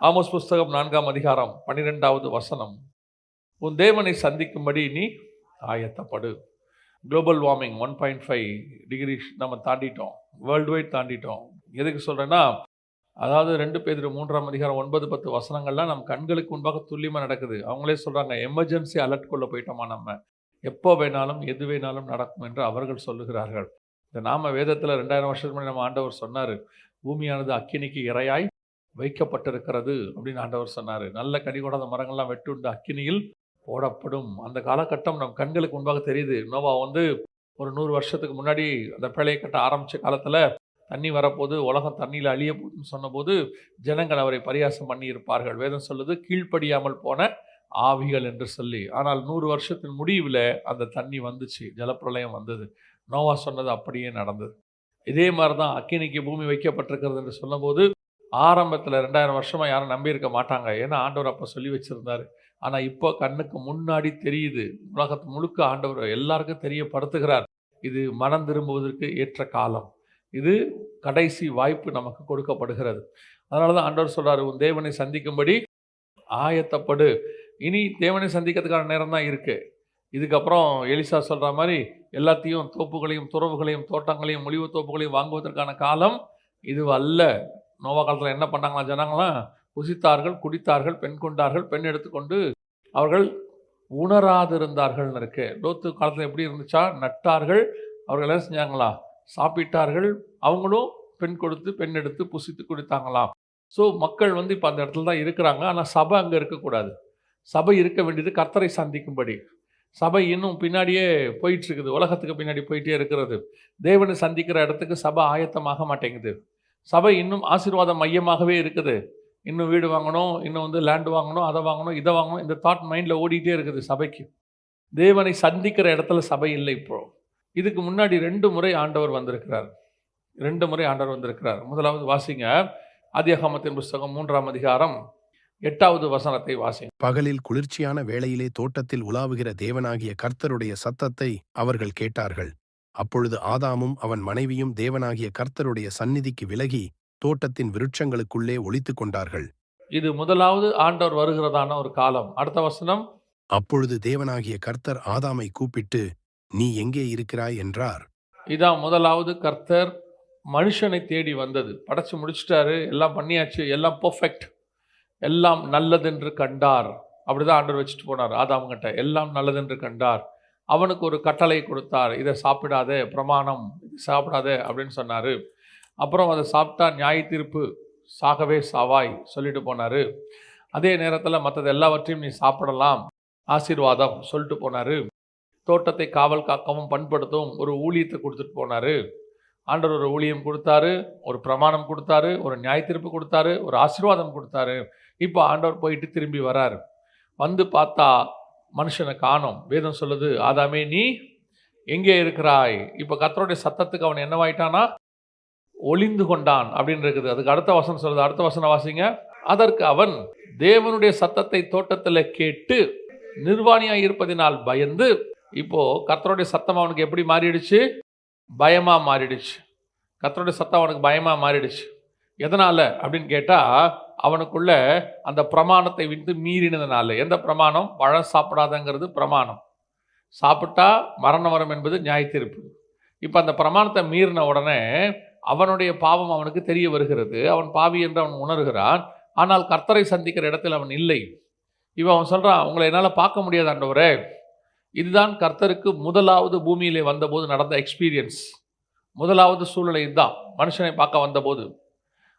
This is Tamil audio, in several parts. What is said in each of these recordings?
ஆமோஸ் புஸ்தகம் நான்காம் அதிகாரம் பன்னிரெண்டாவது வசனம். உன் தேவனை சந்திக்கும்படி நீ ஆயத்தப்படு. Global warming one point five degree நம்ம தாண்டிட்டோம். World wide தாண்டிட்டோம். எதுக்கு சொல்கிறேன்னா அதாவது ரெண்டு பேர் மூன்றாம் அதிகாரம் ஒன்பது பத்து வசனங்கள்லாம் நம்ம கண்களுக்கு முன்பாக துல்லியமாக நடக்குது. அவங்களே சொல்கிறாங்க எமர்ஜென்சி அலர்ட்குள்ளே போயிட்டோமா நம்ம? எப்போ வேணாலும் எது வேணாலும் நடக்கும் என்று அவர்கள் சொல்லுகிறார்கள். இந்த நாம வேதத்தில் ரெண்டாயிரம் வருஷத்துக்கு முன்னாடி நம்ம ஆண்டவர் சொன்னார் பூமியானது அக்கினிக்கு இரையாய் வைக்கப்பட்டிருக்கிறது அப்படின்னு ஆண்டவர் சொன்னார். நல்ல கனி கொடாத மரங்கள்லாம் வெட்டுண்டு அக்கினியில் போடப்படும். அந்த காலகட்டம் நம் கண்களுக்கு முன்பாக தெரியுது. நோவா வந்து ஒரு நூறு வருஷத்துக்கு முன்னாடி அந்த பிழையை கட்ட ஆரம்பித்த காலத்தில் தண்ணி வரப்போது உலகம் தண்ணியில் அழிய போதுன்னு சொன்னபோது ஜனங்கள் அவரை பரியாசம் பண்ணி இருப்பார்கள் வேதம் சொல்லுது கீழ்ப்படியாமல் போன ஆவிகள் என்று சொல்லி. ஆனால் நூறு வருஷத்தின் முடிவில் அந்த தண்ணி வந்துச்சு. ஜலப்பிரளயம் வந்தது. நோவா சொன்னது அப்படியே நடந்தது. இதே மாதிரி தான் அக்கினிக்கு பூமி வைக்கப்பட்டிருக்கிறது என்று சொன்னபோது ஆரம்பத்தில் ரெண்டாயிரம் வருஷமாக யாரும் நம்பியிருக்க மாட்டாங்க. ஏன்னா ஆண்டவர் அப்போ சொல்லி வச்சுருந்தாரு. ஆனால் இப்போ கண்ணுக்கு முன்னாடி தெரியுது. உலகத்து முழுக்க ஆண்டவர் எல்லாருக்கும் தெரியப்படுத்துகிறார். இது மனம் திரும்புவதற்கு ஏற்ற காலம். இது கடைசி வாய்ப்பு நமக்கு கொடுக்கப்படுகிறது. அதனால தான் ஆண்டவர் சொல்கிறார் உன் தேவனை சந்திக்கும்படி ஆயத்தப்படு. இனி தேவனை சந்திக்கிறதுக்கான நேரம் தான் இருக்குது இதுக்கப்புறம் எலிசா சொல்கிற மாதிரி எல்லாத்தையும் தோப்புகளையும் துறவுகளையும் தோட்டங்களையும் ஒளிவு தோப்புகளையும் வாங்குவதற்கான காலம் இது அல்ல நோவா காலத்தில் என்ன பண்ணாங்களா ஜனங்களாம் புசித்தார்கள் குடித்தார்கள் பெண் கொண்டார்கள் பெண் எடுத்துக்கொண்டு அவர்கள் உணராதிருந்தார்கள்னு இருக்கு. லோத்து காலத்தில் எப்படி இருந்துச்சா? நட்டார்கள் அவர்கள் என்ன செஞ்சாங்களா? சாப்பிட்டார்கள். அவங்களும் பெண் கொடுத்து பெண் எடுத்து புசித்து குடித்தாங்களாம் ஸோ மக்கள் வந்து இப்போ அந்த இடத்துல தான் இருக்கிறாங்க. ஆனால் சபை அங்கே இருக்கக்கூடாது. சபை இருக்க வேண்டியது கர்த்தரை சந்திக்கும்படி. சபை இன்னும் பின்னாடியே போயிட்டு இருக்குது. உலகத்துக்கு பின்னாடி போயிட்டே இருக்கிறது. தேவனை சந்திக்கிற இடத்துக்கு சபை ஆயத்தமாக மாட்டேங்குது. சபை இன்னும் ஆசீர்வாதம் மையமாகவே இருக்குது. இன்னும் வீடு வாங்கணும் இன்னும் வந்து லேண்ட் வாங்கணும் அதை வாங்கணும் இதை வாங்கணும் இந்த தாட் மைண்டில் ஓடிட்டே இருக்குது சபைக்கு. தேவனை சந்திக்கிற இடத்துல சபை இல்லை இப்போ. இதுக்கு முன்னாடி ரெண்டு முறை ஆண்டவர் வந்திருக்கிறார். ரெண்டு முறை ஆண்டவர் வந்திருக்கிறார். முதலாவது வாசிங்க. ஆதியாகமத்தின் புஸ்தகம் மூன்றாம் அதிகாரம் எட்டாவது வசனத்தை வாசிங்க. பகலில் குளிர்ச்சியான வேளையிலே தோட்டத்தில் உலாவுகிற தேவனாகிய கர்த்தருடைய சத்தத்தை அவர்கள் கேட்டார்கள். அப்பொழுது ஆதாமும் அவன் மனைவியும் தேவனாகிய கர்த்தருடைய சந்நிதிக்கு விலகி தோட்டத்தின் விருட்சங்களுக்குள்ளே ஒளித்துக் கொண்டார்கள். இது முதலாவது ஆண்டவர் வருகிறதான ஒரு காலம். அடுத்த வசனம். அப்பொழுது தேவனாகிய கர்த்தர் ஆதாமை கூப்பிட்டு நீ எங்கே இருக்கிறாய்? என்றார். இதான் முதலாவது கர்த்தர் மனுஷனை தேடி வந்தது. படைச்சு முடிச்சிட்டாரு. எல்லாம் பண்ணியாச்சு. எல்லாம் பர்ஃபெக்ட் எல்லாம் நல்லதென்று கண்டார். அப்படிதான் ஆண்டவர் வச்சுட்டு போனார். ஆதாமங்கிட்ட எல்லாம் நல்லதென்று கண்டார். அவனுக்கு ஒரு கட்டளை கொடுத்தார் இதை சாப்பிடாதே பிரமாணம் சாப்பிடாத சாப்பிடாதே அப்படின்னு சொன்னார். அப்புறம் அதை சாப்பிட்டா நியாய தீர்ப்பு சாகவே சாவாய் சொல்லிட்டு போனார். அதே நேரத்தில் மற்றது எல்லாவற்றையும் நீ சாப்பிடலாம் ஆசீர்வாதம் சொல்லிட்டு போனார். தோட்டத்தை காவல் காக்கவும் பண்படுத்தவும் ஒரு ஊழியத்தை கொடுத்துட்டு போனார். ஆண்டவர் ஒரு ஊழியம் கொடுத்தாரு ஒரு பிரமாணம் கொடுத்தாரு ஒரு நியாய தீர்ப்பு கொடுத்தாரு ஒரு ஆசீர்வாதம் கொடுத்தாரு. இப்போ ஆண்டவர் போயிட்டு திரும்பி வராரு. வந்து பார்த்தா மனுஷனை காணோம். வேதம் சொல்லுது ஆதாமே நீ எங்கே இருக்கிறாய்? இப்போ கர்த்தருடைய சத்தத்துக்கு அவன் என்னவாயிட்டானா ஒளிந்து கொண்டான் அப்படின்னு இருக்குது. அதுக்கு அடுத்த வசனம் சொல்லுது. அடுத்த வசனம் வாசிங்க. அதற்கு அவன் தேவனுடைய சத்தத்தை தோட்டத்தில் கேட்டு நிர்வாணியாக இருப்பதினால் பயந்து இப்போது கர்த்தருடைய சத்தம் அவனுக்கு எப்படி மாறிடுச்சு? பயமாக மாறிடுச்சு. கத்தருடைய சத்தம் அவனுக்கு பயமாக மாறிடுச்சு. எதனால்? அப்படின்னு கேட்டால் அவனுக்குள்ள அந்த பிரமாணத்தை விட்டு மீறினதுனால. எந்த பிரமாணம்? பழம் சாப்பிடாதங்கிறது பிரமாணம். சாப்பிட்டா மரணம் வரும் என்பது நியாய தீர்ப்பு இப்போ அந்த பிரமாணத்தை மீறின உடனே அவனுடைய பாவம் அவனுக்கு தெரிய வருகிறது. அவன் பாவி என்று அவன் உணர்கிறான். ஆனால் கர்த்தரை சந்திக்கிற இடத்தில் அவன் இல்லை. இவன் அவன் சொல்கிறான் உங்களை என்னால் பார்க்க முடியாது ஆண்டவரே. இதுதான் கர்த்தருக்கு முதலாவது பூமியிலே வந்தபோது நடந்த எக்ஸ்பீரியன்ஸ் முதலாவது சூழ்நிலை இதுதான். மனுஷனை பார்க்க வந்தபோது.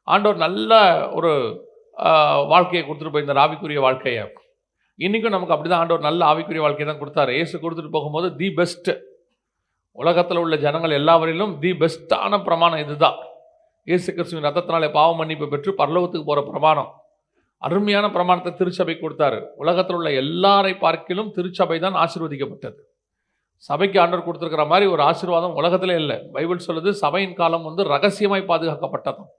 ஆண்டவர் நல்ல ஒரு வாழ்க்கையை கொடுத்துட்டு போயிருந்தார் ஆவிக்குரிய வாழ்க்கையை. இன்றைக்கும் நமக்கு அப்படி தான் ஆண்டவர் நல்ல ஆவிக்குரிய வாழ்க்கையை தான் கொடுத்தாரு. இயேசு கொடுத்துட்டு போகும்போது தி பெஸ்ட் உலகத்தில் உள்ள ஜனங்கள் எல்லாவரிலும் தி பெஸ்ட்டான பிரமாணம் இதுதான். இயேசு கிறிஸ்துவின் ரத்தத்தினாலே பாவ மன்னிப்பு பெற்று பரலோகத்துக்கு போகிற பிரமாணம். அருமையான பிரமாணத்தை திருச்சபை கொடுத்தாரு. உலகத்தில் உள்ள எல்லாரை பார்க்கிலும் திருச்சபை தான் ஆசீர்வதிக்கப்பட்டது. சபைக்கு ஆண்டவர் கொடுத்துருக்கிற மாதிரி ஒரு ஆசீர்வாதம் உலகத்தில் இல்லை. பைபிள் சொல்லுது சபையின் காலம் வந்து ரகசியமாய் பாதுகாக்கப்பட்டதும்.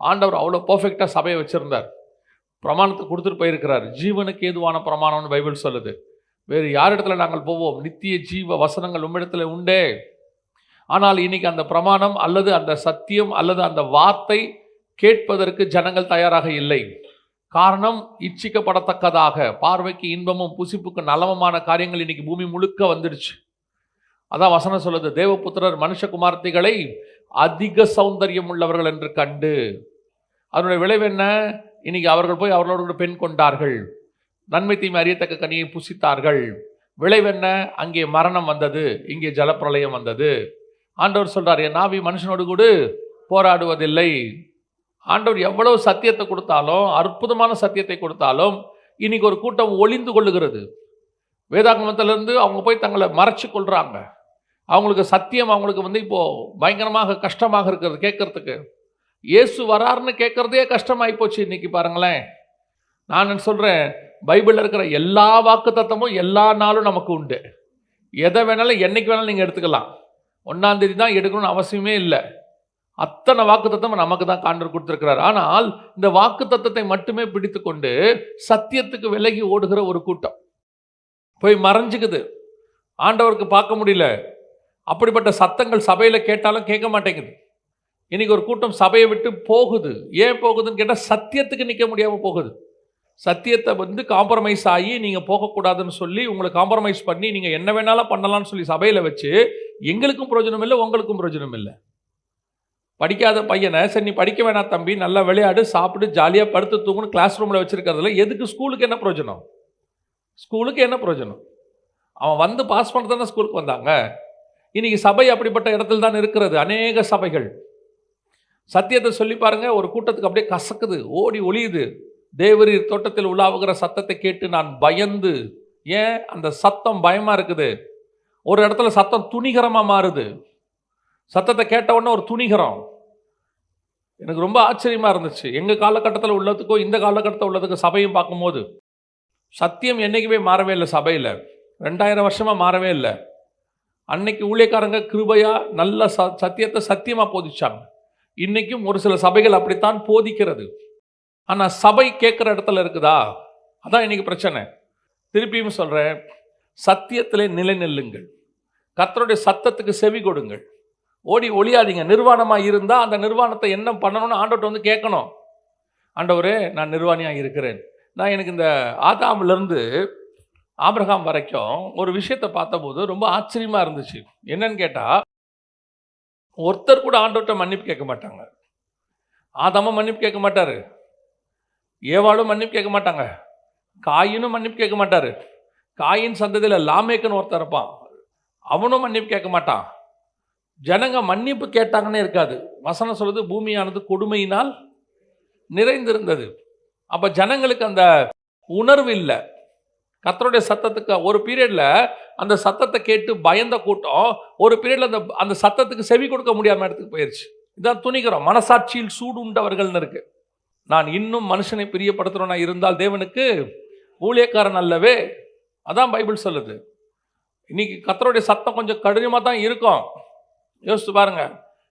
ஆண்டவர் அவ்வளோ பர்ஃபெக்டாக சபையை வச்சுருந்தார். பிரமாணத்தை கொடுத்துட்டு போயிருக்கிறார். ஜீவனுக்கு ஏதுவான பிரமாணம்னு பைபிள் சொல்லுது. வேறு யார் இடத்துல நாங்கள் போவோம்? நித்திய ஜீவ வசனங்கள் உம்மிடத்தில் உண்டே. ஆனால் இன்னைக்கு அந்த பிரமாணம் அல்லது அந்த சத்தியம் அல்லது அந்த வார்த்தை கேட்பதற்கு ஜனங்கள் தயாராக இல்லை. காரணம் இச்சிக்கப்படத்தக்கதாக. பார்வைக்கு இன்பமும் புசிப்புக்கு நலமுமான காரியங்கள் இன்னைக்கு பூமி முழுக்க வந்துடுச்சு. அதான் வசனம் சொல்லுது. தேவபுத்திரர் மனுஷகுமார்த்திகளை அதிக சௌந்தரியம் உள்ளவர்கள் என்று கண்டு. அதனுடைய விளைவு என்ன? இன்னைக்கு அவர்கள் போய் அவர்களோடு கூட பெண் கொண்டார்கள். நன்மை தீமை அறியத்தக்க கனியை புசித்தார்கள். விளைவென்ன அங்கே மரணம் வந்தது. இங்கே ஜலப்பிரளயம் வந்தது. ஆண்டவர் சொல்கிறார் என் நாவி மனுஷனோடு கூட போராடுவதில்லை. ஆண்டவர் எவ்வளவு சத்தியத்தை கொடுத்தாலும் அற்புதமான சத்தியத்தை கொடுத்தாலும் இன்னைக்கு ஒரு கூட்டம் ஒளிந்து கொள்ளுகிறது. வேதாகமத்திலிருந்து அவங்க போய் தங்களை மறைச்சு கொள்கிறாங்க அவங்களுக்கு சத்தியம் அவங்களுக்கு வந்து இப்போது பயங்கரமாக கஷ்டமாக இருக்கிறது கேட்கறதுக்கு. இயேசு வராருன்னு கேட்குறதே கஷ்டமாகி போச்சு இன்னைக்கு பாருங்களேன். நான் சொல்கிறேன் பைபிளில் இருக்கிற எல்லா வாக்கு தத்தமும் எல்லா நாளும் நமக்கு உண்டு. எதை வேணாலும் என்றைக்கு வேணாலும் நீங்கள் எடுத்துக்கலாம். ஒன்றாந்தேதி தான் எடுக்கணும்னு அவசியமே இல்லை. அத்தனை வாக்கு தத்துவம் நமக்கு தான் காண்டர் கொடுத்துருக்கிறார். ஆனால் இந்த வாக்கு தத்துவத்தை மட்டுமே பிடித்து கொண்டு சத்தியத்துக்கு விலகி ஓடுகிற ஒரு கூட்டம். போய் மறைஞ்சுக்குது. ஆண்டவருக்கு பார்க்க முடியல. அப்படிப்பட்ட சத்தங்கள் சபையில் கேட்டாலும் கேட்க மாட்டேங்குது. இன்றைக்கி ஒரு கூட்டம் சபையை விட்டு போகுது. ஏன் போகுதுன்னு கேட்டால் சத்தியத்துக்கு நிற்க முடியாமல் போகுது. சத்தியத்தை வந்து காம்ப்ரமைஸ் ஆகி நீங்கள் போகக்கூடாதுன்னு சொல்லி உங்களை காம்ப்ரமைஸ் பண்ணி நீங்கள் என்ன வேணாலும் பண்ணலாம்னு சொல்லி சபையில் வச்சு எங்களுக்கும் பிரயோஜனம் இல்லை உங்களுக்கும் பிரயோஜனம் இல்லை. படிக்காத பையனை சரி நீ படிக்க வேணாம் தம்பி நல்லா விளையாடு சாப்பிட்டு ஜாலியாக படுத்து தூங்குன்னு கிளாஸ் ரூமில் வச்சுருக்கிறதுல எதுக்கு ஸ்கூலுக்கு என்ன பிரயோஜனம்? ஸ்கூலுக்கு என்ன பிரயோஜனம்? அவன் வந்து பாஸ் பண்ண தானே ஸ்கூலுக்கு வந்தாங்க. இன்றைக்கி சபை அப்படிப்பட்ட இடத்துல தான் இருக்கிறது. அநேக சபைகள். சத்தியத்தை சொல்லி பாருங்கள் ஒரு கூட்டத்துக்கு அப்படியே கசக்குது ஓடி ஒளியுது. தேவரீர் தோட்டத்தில் உலாவுகிற சத்தத்தை கேட்டு நான் பயந்து ஏன் அந்த சத்தம் பயமாக இருக்குது? ஒரு இடத்துல சத்தம் துணிகரமாக மாறுது. சத்தத்தை கேட்ட உடனே ஒரு துணிகரம். எனக்கு ரொம்ப ஆச்சரியமாக இருந்துச்சு. எங்கள் காலகட்டத்தில் உள்ளதுக்கும் இந்த காலகட்டத்தில் உள்ளதுக்கும் சபையும் பார்க்கும்போது சத்தியம் என்றைக்குமே மாறவே இல்லை சபையில். ரெண்டாயிரம் வருஷமாக மாறவே இல்லை. அன்னைக்கு ஊழியக்காரங்க கிருபையாக நல்ல ச சத்தியத்தை சத்தியமாக போதிச்சாங்க. இன்னைக்கும் ஒரு சில சபைகள் அப்படித்தான் போதிக்கிறது. ஆனால் சபை கேட்குற இடத்துல இருக்குதா? அதான் இன்னைக்கு பிரச்சனை. திருப்பியும் சொல்கிறேன் சத்தியத்திலே நிலை நில்லுங்கள். கத்தருடைய சத்தத்துக்கு செவி கொடுங்கள். ஓடி ஒளியாதீங்க. நிர்வாணமாக இருந்தால் அந்த நிர்வாணத்தை என்ன பண்ணணும்னு ஆண்டவர்கிட்ட வந்து கேட்கணும். ஆண்டவரே நான் நிர்வாணியாக இருக்கிறேன். நான் எனக்கு இந்த ஆதாமிலிருந்து ஆபிரகாம் வரைக்கும் ஒரு விஷயத்தை பார்த்தபோது ரொம்ப ஆச்சரியமாக இருந்துச்சு. என்னன்னு கேட்டால் ஒருத்தர் கூட ஆண்டவர்கிட்ட மன்னிப்பு கேட்க மாட்டாங்க. ஆதாமும் மன்னிப்பு கேட்க மாட்டார். ஏவாளும் மன்னிப்பு கேட்க மாட்டாங்க. காயினும் மன்னிப்பு கேட்க மாட்டார். காயின் சந்ததியில் லாமேக்குன்னு ஒருத்தர் இருப்பான். அவனும் மன்னிப்பு கேட்க மாட்டான். ஜனங்க மன்னிப்பு கேட்டாங்கன்னே இருக்காது. வசனம் சொல்வது பூமியானது கொடுமையினால் நிறைந்திருந்தது. அப்போ ஜனங்களுக்கு அந்த உணர்வு இல்லை. கத்தருடைய சத்தத்துக்கு ஒரு பீரியடில் அந்த சத்தத்தை கேட்டு பயந்த கூட்டம் ஒரு பீரியடில் அந்த அந்த சத்தத்துக்கு செவி கொடுக்க முடியாமல் இடத்துக்கு போயிடுச்சு இதான் துணிக்கிறோம் மனசாட்சியில் சூடு உண்டவர்கள்னு இருக்கு. நான் இன்னும் மனுஷனை பிரியப்படுத்துகிறோனா இருந்தால் தேவனுக்கு ஊழியக்காரன் அல்லவே. அதான் பைபிள் சொல்லுது. இன்னைக்கு கர்த்தருடைய சத்தம் கொஞ்சம் கடினமாக தான் இருக்கும். யோசித்து பாருங்க.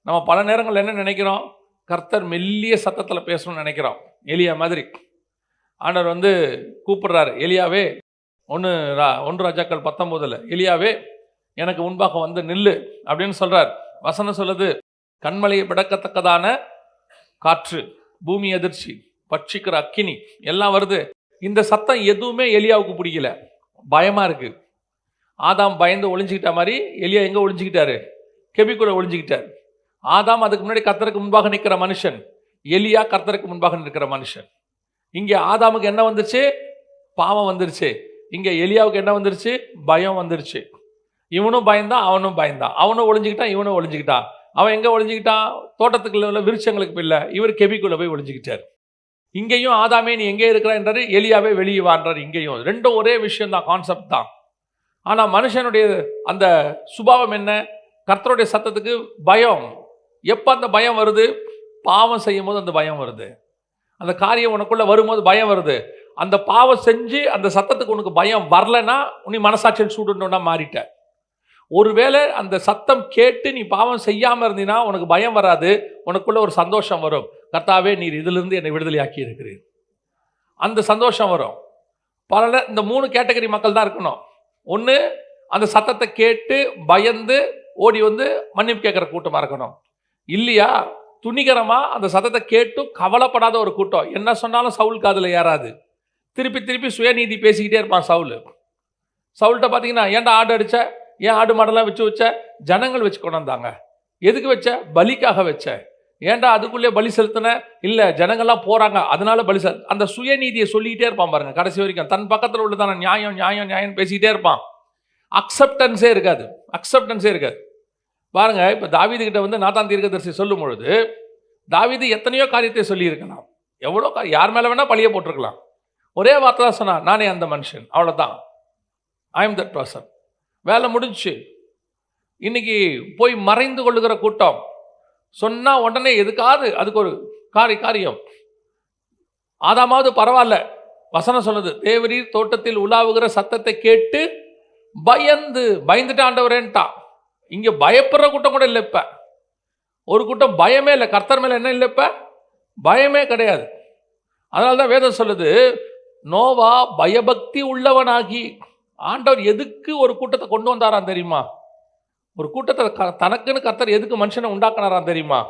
நம்ம பல நேரங்கள் என்ன நினைக்கிறோம்? கர்த்தர் மெல்லிய சத்தத்தில் பேசணும்னு நினைக்கிறோம். எலியா மாதிரி. ஆண்டவர் வந்து கூப்பிடுறாரு. எலியாவே ஒன்று ரா ஒன்று ராஜாக்கள் பத்தொம்போதில் எலியாவே எனக்கு முன்பாக வந்து நில்லு அப்படின்னு சொல்கிறார் வசனம் சொல்லுது கண்மலையை விடக்கத்தக்கதான காற்று பூமி அதிர்ச்சி பட்சிக்கிற அக்கினி எல்லாம் வருது. இந்த சத்தம் எதுவுமே எலியாவுக்கு பிடிக்கல. பயமாக இருக்குது ஆதாம் பயந்து ஒளிஞ்சிக்கிட்ட மாதிரி எலியா எங்கே ஒளிஞ்சிக்கிட்டாரு? கெபிக்குள்ள ஒளிஞ்சுக்கிட்டார். ஆதாம் அதுக்கு முன்னாடி கத்தருக்கு முன்பாக நிற்கிற மனுஷன். எலியா கர்த்தருக்கு முன்பாக நிற்கிற மனுஷன். இங்கே ஆதாமுக்கு என்ன வந்துருச்சு? பாவம் வந்துருச்சு. இங்கே எலியாவுக்கு என்ன வந்துருச்சு? பயம் வந்துருச்சு. இவனும் பயந்தான் அவனும் பயந்தான். அவனும் ஒளிஞ்சுக்கிட்டான் இவனும் ஒளிஞ்சிக்கிட்டான். அவன் எங்கே ஒளிஞ்சிக்கிட்டான்? தோட்டத்துக்குள்ள உள்ள விருட்சங்களுக்கு இல்லை இவர் கெபிக்குள்ளே போய் ஒளிஞ்சிக்கிட்டார். இங்கேயும் ஆதாமே நீ எங்கே இருக்கிறான்றாரு எலியாவே வெளியே வான்றார் இங்கேயும். ரெண்டும் ஒரே விஷயம் தான் கான்செப்ட் தான். ஆனால் மனுஷனுடைய அந்த சுபாவம் என்ன? கர்த்தருடைய சத்தத்துக்கு பயம். எப்போ அந்த பயம் வருது? பாவம் செய்யும் போது அந்த பயம் வருது. அந்த காரியம் உனக்குள்ளே வரும்போது பயம் வருது. அந்த பாவம் செஞ்சு அந்த சத்தத்துக்கு உனக்கு பயம் வரலன்னா நீ மனசாட்சியில் சூடுன்னா மாறிட்ட. ஒருவேளை அந்த சத்தம் கேட்டு நீ பாவம் செய்யாமல் இருந்தீன்னா உனக்கு பயம் வராது உனக்குள்ள ஒரு சந்தோஷம் வரும். கர்த்தாவே நீர் இதிலிருந்து என்னை விடுதலையாக்கி இருக்கிறீர். அந்த சந்தோஷம் வரும். பல இந்த மூணு கேட்டகரி மக்கள் தான் இருக்கணும். ஒன்று அந்த சத்தத்தை கேட்டு பயந்து ஓடி வந்து மன்னிப்பு கேட்குற கூட்டமாக இருக்கணும். இல்லையா? துணிகரமாக அந்த சத்தத்தை கேட்டும் கவலைப்படாத ஒரு கூட்டம். என்ன சொன்னாலும் சவுல் காதில் ஏறாது. திருப்பி திருப்பி சுயநீதி பேசிக்கிட்டே இருப்பான் சவுல். சவுல்கிட்ட பார்த்தீங்கன்னா ஏன்டா ஆடு அடிச்ச? ஏன் ஆடு மாடெல்லாம் வச்சு வச்ச? ஜனங்கள் வச்சு கொண்டாந்தாங்க. எதுக்கு வச்ச? பலிக்காக வச்ச. ஏன்டா அதுக்குள்ளே பலி செலுத்தின? இல்லை ஜனங்கள்லாம் போகிறாங்க அதனால பலி செல் அந்த சுயநீதியை சொல்லிக்கிட்டே இருப்பான் பாருங்க கடைசி வரைக்கும். தன் பக்கத்தில் உள்ளதான நியாயம் நியாயம் நியாயம் பேசிக்கிட்டே இருப்பான். அக்செப்டன்ஸே இருக்காது. அக்செப்டன்ஸே இருக்காது. பாருங்க இப்போ தாவீதுகிட்ட வந்து நாத்தான் தீர்க்கதரிசி சொல்லும் பொழுது தாவீது எத்தனையோ காரியத்தை சொல்லியிருக்கலாம். எவ்வளோ கா- யார் மேலே வேணால் பழிய போட்டிருக்கலாம். ஒரே வார்த்தை தான் சொன்னான் நானே அந்த மனுஷன். அவ்வளோதான் ஐ எம் தட் பர்சன் வேலை முடிஞ்சுச்சு இன்னைக்கு போய் மறைந்து கொள்ளுகிற கூட்டம் சொன்னால் உடனே எதுக்காவது அதுக்கு ஒரு காரி காரியம். ஆதாமாவது பரவாயில்ல. வசனம் சொன்னது தேவரீர் தோட்டத்தில் உலாவுகிற சத்தத்தை கேட்டு பயந்து பயந்துட்டு ஆண்டவரேன்ட்டான் பயப்படுற கூட்டம் கூட இல்லை இப்போ. ஒரு கூட்டம் பயமே இல்லை கர்த்தர் மேலே என்ன இல்லை இப்போ? பயமே கிடையாது. அதனால தான் வேதம் சொல்லுது நோவா பயபக்தி உள்ளவனாகி ஆண்டவர் எதுக்கு ஒரு கூட்டத்தை கொண்டு வந்தாராம் தெரியுமா? ஒரு கூட்டத்தை க- தனக்குன்னு கத்தர் எதுக்கு மனுஷனை உண்டாக்குனாராம் தெரியுமா?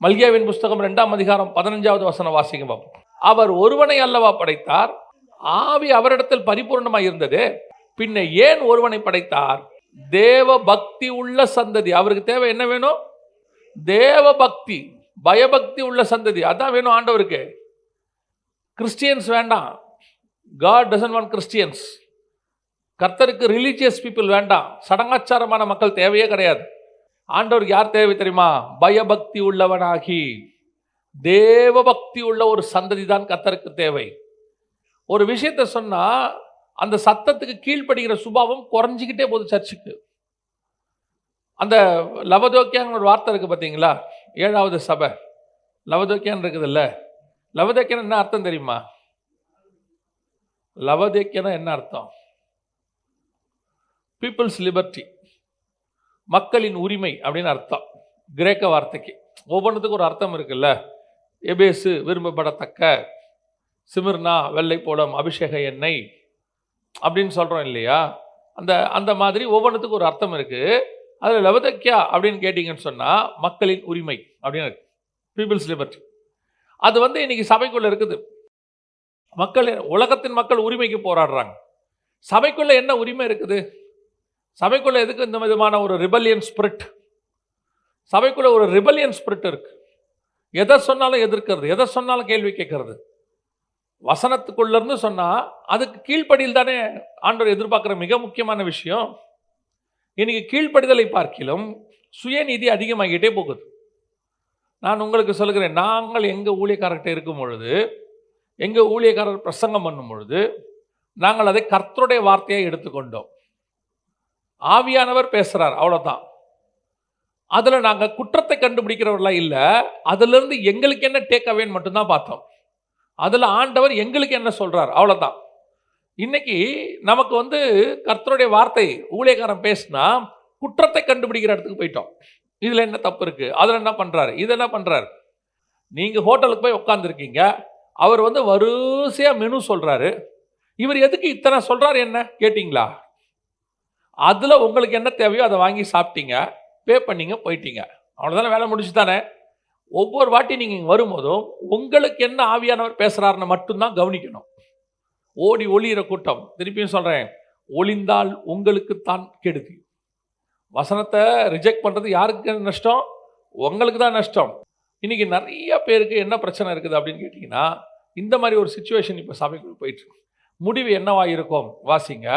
மல்கியாவின் புஸ்தகம் ரெண்டாம் அதிகாரம் பதினஞ்சாவது வசனம் வாசிங்க பார்ப்போம். அவர் ஒருவனை அல்லவா படைத்தார்? ஆவி அவரிடத்தில் பரிபூர்ணமாக இருந்தது. பின்ன ஏன் ஒருவனை படைத்தார்? தேவ பக்தி உள்ள சந்ததி. அவருக்கு தேவை என்ன வேணும்? தேவ பக்தி பயபக்தி உள்ள சந்ததி. அதான் வேணும் ஆண்டவருக்கு. கிறிஸ்டியன்ஸ் வேண்டாம். காட் டசன் வாண்ட் கிறிஸ்டியன்ஸ் கர்த்தருக்கு ரிலீஜியஸ் பீப்புள் வேண்டாம். சடங்காச்சாரமான மக்கள் தேவையே கிடையாது. ஆண்டவருக்கு யார் தேவை தெரியுமா? பயபக்தி உள்ளவனாகி. தேவபக்தி உள்ள ஒரு சந்ததி தான் கர்த்தருக்கு தேவை. ஒரு விஷயத்தை சொன்னால் அந்த சத்தத்துக்கு கீழ்ப்படுகிற சுபாவம் குறைஞ்சிக்கிட்டே போகுது சர்ச்சுக்கு. அந்த லவதோக்கியான்னு ஒரு வார்த்தை இருக்குது பார்த்தீங்களா ஏழாவது சபை. லவதோக்கியான்னு இருக்குதுல்ல? லவதோக்கியன் என்ன அர்த்தம் தெரியுமா? லவதேக்கியனா என்ன அர்த்தம்? பீப்புள்ஸ் லிபர்ட்டி மக்களின் உரிமை அப்படின்னு அர்த்தம். கிரேக்க வார்த்தைக்கு. ஒவ்வொன்றுத்துக்கும் ஒரு அர்த்தம் இருக்குல்ல? எபேசு விரும்பப்படத்தக்க சிமிர்னா வெள்ளை போலம் அபிஷேக எண்ணெய் அப்படின்னு சொல்கிறோம் இல்லையா? அந்த அந்த மாதிரி ஒவ்வொன்றுத்துக்கும் ஒரு அர்த்தம் இருக்குது அதில் லவதக்கியா அப்படின்னு கேட்டிங்கன்னு சொன்னால் மக்களின் உரிமை அப்படின்னு இருக்கு. பீப்புள்ஸ் லிபர்ட்டி அது வந்து இன்றைக்கி சபைக்குள்ளே இருக்குது. மக்கள் உலகத்தின் மக்கள் உரிமைக்கு போராடுறாங்க. சபைக்குள்ளே என்ன உரிமை இருக்குது? சபைக்குள்ளே எதுக்கு இந்த விதமான ஒரு ரிபல்லியன் ஸ்பிரிட்? சபைக்குள்ளே ஒரு ரிபல்லியன் ஸ்பிரிட் இருக்குது எதை சொன்னாலும் எதிர்க்கிறது எதை சொன்னாலும் கேள்வி கேட்கறது. வசனத்துக்குள்ளேருந்து சொன்னால் அதுக்கு கீழ்ப்படியில் தானே ஆண்டவர் எதிர்பார்க்குற மிக முக்கியமான விஷயம். இன்றைக்கி கீழ்ப்படிதலை பார்க்கிலும் சுயநீதி அதிகமாகிட்டே போகுது. நான் உங்களுக்கு சொல்கிறேன் நாங்கள் எங்கள் ஊழியக்காரர்கிட்ட இருக்கும் பொழுது எங்கள் ஊழியக்காரர் பிரசங்கம் பண்ணும் பொழுது நாங்கள் அதை கர்த்தருடைய வார்த்தையை எடுத்துக்கொண்டோம். ஆவியானவர் பேசுகிறார் அவ்வளோதான் அதில் நாங்கள் குற்றத்தை கண்டுபிடிக்கிறவர்களாக இல்லை அதிலிருந்து எங்களுக்கு என்ன டேக் அவேன்னு மட்டும்தான் பார்த்தோம். அதில் ஆண்டவர் எங்களுக்கு என்ன சொல்கிறார் அவ்வளோதான் இன்னைக்கு நமக்கு வந்து கர்த்தருடைய வார்த்தை ஊழியக்காரன் பேசுனா குற்றத்தை கண்டுபிடிக்கிற இடத்துக்கு போயிட்டோம். இதில் என்ன தப்பு இருக்குது அதில் என்ன பண்ணுறாரு இது என்ன பண்ணுறாரு நீங்கள் ஹோட்டலுக்கு போய் உட்காந்துருக்கீங்க அவர் வந்து வரிசையாக மெனு சொல்கிறாரு இவர் எதுக்கு இத்தனை சொல்கிறாரு என்ன? கேட்டிங்களா? அதில் உங்களுக்கு என்ன தேவையோ அதை வாங்கி சாப்பிட்டீங்க. பே பண்ணிங்க போயிட்டீங்க. அவ்வளோதானே வேலை முடிச்சு தானே? ஒவ்வொரு வாட்டி நீங்கள் இங்கே வரும்போதும் உங்களுக்கு என்ன ஆவியானவர் பேசுகிறாருன்னு மட்டும்தான் கவனிக்கணும். ஓடி ஒளியிற கூட்டம். திருப்பியும் சொல்கிறேன் ஒளிந்தால் உங்களுக்கு தான் கெடுதி. வசனத்தை ரிஜெக்ட் பண்ணுறது யாருக்கு நஷ்டம்? உங்களுக்கு தான் நஷ்டம். இன்னைக்கு நிறைய பேருக்கு என்ன பிரச்சனை இருக்குது அப்படின்னு கேட்டிங்கன்னா இந்த மாதிரி ஒரு சுச்சுவேஷன் இப்போ சபைக்குள் போயிட்டு இருக்கு முடிவு என்னவா இருக்கும் வாசிங்க.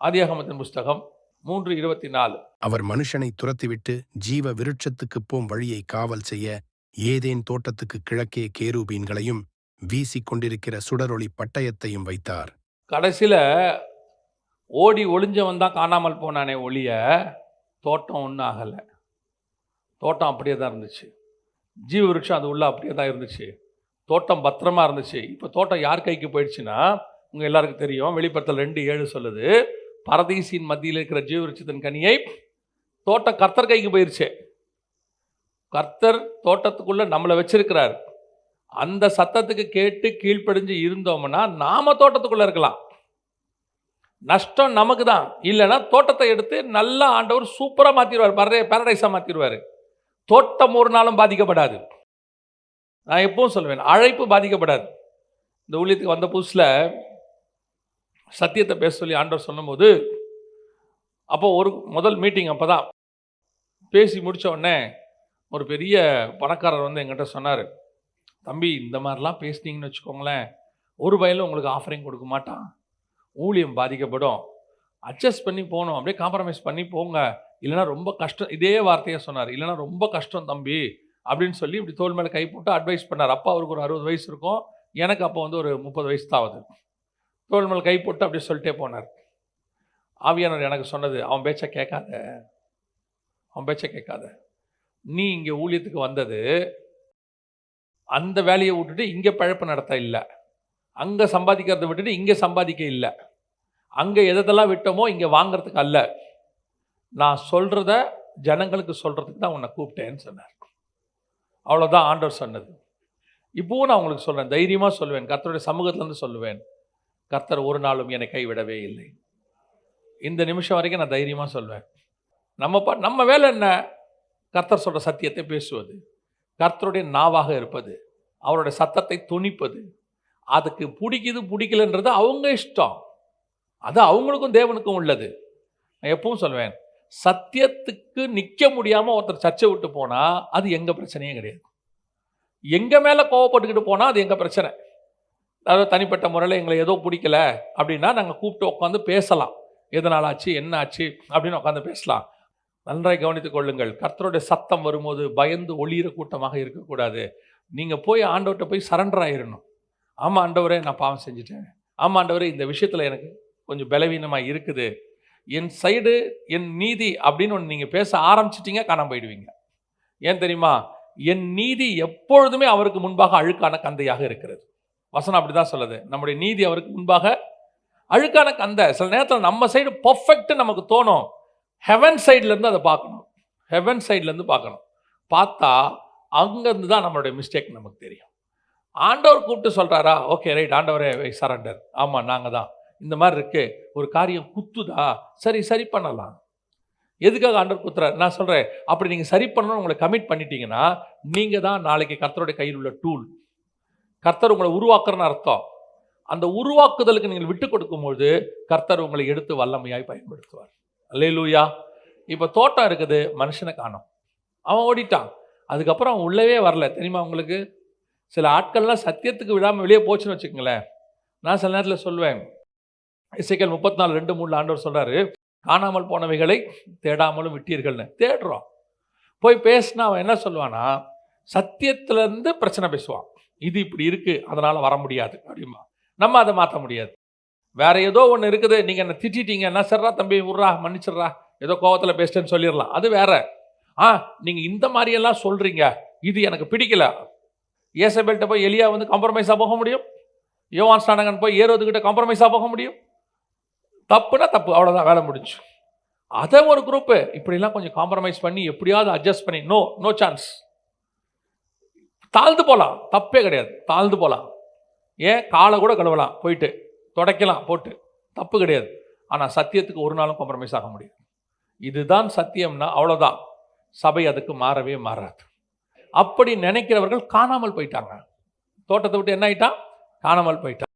ஆதியாகமத்தின் புஸ்தகம் மூன்று இருபத்தி நாலு. அவர் மனுஷனை துரத்திவிட்டு ஜீவ விருட்சத்துக்குப் போம் வழியை காவல் செய்ய ஏதேன் தோட்டத்துக்கு கிழக்கே கேரூபீன்களையும் வீசிக் கொண்டிருக்கிற சுடரொளி பட்டயத்தையும் வைத்தார். கடைசியில் ஓடி ஒளிஞ்சவன் தான் காணாமல் போனானே ஒளிய தோட்டம் ஒன்றும் ஆகலை. தோட்டம் அப்படியே தான் இருந்துச்சு. ஜீவ விருட்சம் அது உள்ளே அப்படியே தான் இருந்துச்சு. தோட்டம் பத்திரமா இருந்துச்சு. இப்போ தோட்டம் யார் கைக்கு போயிடுச்சுன்னா உங்கள் எல்லாருக்கும் தெரியும். வெளிப்படத்தில் ரெண்டு ஏழு சொல்லுது. பரதீசின் மத்தியில் இருக்கிற ஜீவ விருட்சத்தின் கனியை தோட்டம் கர்த்தர் கைக்கு போயிடுச்சு கர்த்தர் தோட்டத்துக்குள்ளே நம்மளை வச்சிருக்கிறார். அந்த சத்தத்துக்கு கேட்டு கீழ்ப்படிஞ்சு இருந்தோம்னா நாம தோட்டத்துக்குள்ளே இருக்கலாம். நஷ்டம் நமக்கு தான் இல்லைன்னா தோட்டத்தை எடுத்து நல்லா ஆண்டவர் சூப்பராக மாற்றிடுவார் பரதே பேரடைஸாக மாற்றிடுவார் தோட்டம் ஒரு நாளும் பாதிக்கப்படாது. நான் எப்பவும் சொல்லுவேன் அழைப்பு பாதிக்கப்படாது. இந்த ஊழியத்துக்கு வந்த புதுசில் சத்தியத்தை பேச சொல்லி ஆண்டவர் சொன்னபோது அப்போ ஒரு முதல் மீட்டிங் அப்போ தான் பேசி முடித்த உடனே ஒரு பெரிய பணக்காரர் வந்து எங்கிட்ட சொன்னார் தம்பி இந்த மாதிரிலாம் பேசுனீங்கன்னு வச்சுக்கோங்களேன் ஒரு பயிலும் உங்களுக்கு ஆஃபரிங் கொடுக்க மாட்டான். ஊழியம் பாதிக்கப்படும். அட்ஜஸ்ட் பண்ணி போகணும். அப்படியே காம்ப்ரமைஸ் பண்ணி போங்க. இல்லைன்னா ரொம்ப கஷ்டம். இதே வார்த்தையை சொன்னார். இல்லைன்னா ரொம்ப கஷ்டம் தம்பி. அப்படின்னு சொல்லி இப்படி தோல் மேலே கை போட்டு அட்வைஸ் பண்ணார். அப்பா அவருக்கு ஒரு அறுபது வயசு இருக்கும். எனக்கு அப்போ வந்து ஒரு முப்பது வயசு தான் ஆகுது தோல் மேலே கை போட்டு அப்படியே சொல்லிட்டே போனார். ஆவியானவர் எனக்கு சொன்னது அவன் பேச்சை கேட்காத. அவன் பேச்சை கேட்காத. நீ இங்கே ஊழியத்துக்கு வந்தது அந்த வேலையை விட்டுட்டு இங்கே பழப்பு நடத்த இல்லை. அங்கே சம்பாதிக்கிறத விட்டுட்டு இங்கே சம்பாதிக்க இல்லை. அங்கே எதெல்லாம் விட்டோமோ இங்கே வாங்குறதுக்கு அல்ல. நான் சொல்கிறத ஜனங்களுக்கு சொல்கிறதுக்கு தான் உன்னை கூப்பிட்டேன்னு சொன்னார். அவ்வளோதான் ஆண்டவர் சொன்னது. இப்போவும் நான் உங்களுக்கு சொல்கிறேன் தைரியமாக சொல்லுவேன் கர்த்தருடைய சமூகத்திலேருந்து சொல்லுவேன். கர்த்தர் ஒரு நாளும் என்னை கைவிடவே இல்லை. இந்த நிமிஷம் வரைக்கும் நான் தைரியமாக சொல்வேன். நம்ம பா நம்ம வேலை என்ன? கர்த்தர் சொல்கிற சத்தியத்தை பேசுவது. கர்த்தருடைய நாவாக இருப்பது. அவருடைய சத்தத்தை துணிப்பது. அதுக்கு பிடிக்குது பிடிக்கலன்றது அவங்க இஷ்டம். அது அவங்களுக்கும் தேவனுக்கும் உள்ளது. நான் எப்பவும் சொல்வேன் சத்தியத்துக்கு நிற்க முடியாமல் ஒருத்தர் சர்ச்சை விட்டு போனால் அது எங்கள் பிரச்சனையே கிடையாது. எங்கள் மேலே கோவப்பட்டுக்கிட்டு போனால் அது எங்கள் பிரச்சனை. அதாவது தனிப்பட்ட முறையில் எங்களை ஏதோ பிடிக்கல அப்படின்னா நாங்கள் கூப்பிட்டு உட்காந்து பேசலாம். எதனால் ஆச்சு என்ன ஆச்சு அப்படின்னு உட்காந்து பேசலாம். நன்றாய் கவனித்துக் கொள்ளுங்கள் கர்த்தருடைய சத்தம் வரும்போது பயந்து ஒளியிற கூட்டமாக இருக்கக்கூடாது. நீங்கள் போய் ஆண்டவர்கிட்ட போய் சரண்டர் ஆயிடணும் ஆமாம் ஆண்டவரே நான் பாவம் செஞ்சுட்டேன். ஆமாம் ஆண்டவரே இந்த விஷயத்தில் எனக்கு கொஞ்சம் பலவீனமாக இருக்குது. என் சைடு என் நீதி அப்படின்னு ஒன்று நீங்கள் பேச ஆரம்பிச்சிட்டிங்க காணாமல் போயிடுவீங்க. ஏன் தெரியுமா? என் நீதி எப்பொழுதுமே அவருக்கு முன்பாக அழுக்கான கந்தையாக இருக்கிறது. வசனம் அப்படி தான் சொல்லுது. நம்முடைய நீதி அவருக்கு முன்பாக அழுக்கான கந்தை. சில நேரத்தில் நம்ம சைடு பர்ஃபெக்ட் நமக்கு தோணும். ஹெவன் சைட்லேருந்து அதை பார்க்கணும். ஹெவன் சைட்லேருந்து பார்க்கணும். பார்த்தா அங்கேருந்து தான் நம்மளுடைய மிஸ்டேக் நமக்கு தெரியும். ஆண்டவர் கூப்பிட்டு சொல்கிறாரா ஓகே ரைட் ஆண்டவரே சரண்டர் ஆமாம் நாங்கள் தான் இந்த மாதிரி இருக்கு. ஒரு காரியம் குத்துதா? சரி சரி பண்ணலாம். எதுக்காக ஆண்டர் குத்துறாரு? நான் சொல்கிறேன் அப்படி நீங்கள் சரி பண்ணணும்னு உங்களை கமிட் பண்ணிட்டீங்கன்னா நீங்கள் தான் நாளைக்கு கர்த்தருடைய கையில் உள்ள டூல் கர்த்தர் உங்களை உருவாக்குறன்னு அர்த்தம். அந்த உருவாக்குதலுக்கு நீங்கள் விட்டு கொடுக்கும்போது கர்த்தர் உங்களை எடுத்து வல்லமையாய் பயன்படுத்துவார். அல்லேலூயா இப்போ தோட்டம் இருக்குது மனுஷனை காணும். அவன் ஓடிட்டான். அதுக்கப்புறம் அவன் உள்ளவே வரல. தெரியுமா உங்களுக்கு? சில ஆட்கள்லாம் சத்தியத்துக்கு விடாமல் வெளியே போச்சுன்னு வச்சுக்கோங்களேன். நான் சில நேரத்தில் சொல்லுவேன் இசைக்கல் முப்பத்தி நாலு ரெண்டு மூணு ஆண்டவர் சொல்கிறாரு காணாமல் போனவைகளை தேடாமலும் விட்டீர்கள்னு. தேடுறோம். போய் பேசினா அவன் என்ன சொல்லுவானா சத்தியத்திலேருந்து பிரச்சனை பேசுவான். இது இப்படி இருக்குது அதனால் வர முடியாது. அப்படிமா நம்ம அதை மாற்ற முடியாது. வேற ஏதோ ஒன்று இருக்குது நீங்கள் என்ன திட்டிட்டீங்க என்ன சரிடா தம்பி விட்றா மன்னிச்சிடுறா ஏதோ கோவத்தில் பேசிட்டேன்னு சொல்லிடலாம். அது வேற. ஆ நீங்கள் இந்த மாதிரியெல்லாம் சொல்கிறீங்க இது எனக்கு பிடிக்கல. ஏசபெல்ட்ட போய் எலியா வந்து காம்ப்ரமைஸாக போக முடியும்? யோவான் ஸ்டானகன் போய் ஏறுவதுக்கிட்ட காம்ப்ரமைஸாக போக முடியும்? தப்புனா தப்பு அவ்வளோதான் வேலை முடிஞ்சு. அதை ஒரு குரூப்பு இப்படிலாம் கொஞ்சம் காம்ப்ரமைஸ் பண்ணி எப்படியாவது அட்ஜஸ்ட் பண்ணி நோ நோ சான்ஸ் தாழ்ந்து போகலாம் தப்பே கிடையாது தாழ்ந்து போகலாம் ஏன்? காலை கூட கழுவலாம் போயிட்டு துடைக்கலாம் போட்டு தப்பு கிடையாது. ஆனால் சத்தியத்துக்கு ஒரு நாளும் காம்ப்ரமைஸ் ஆக முடியாது. இதுதான் சத்தியம்னா அவ்வளோதான் சபை அதுக்கு மாறவே மாறாது. அப்படி நினைக்கிறவர்கள் காணாமல் போயிட்டாங்க. தோட்டத்தை விட்டு என்ன ஆயிட்டான்? காணாமல் போயிட்டான்.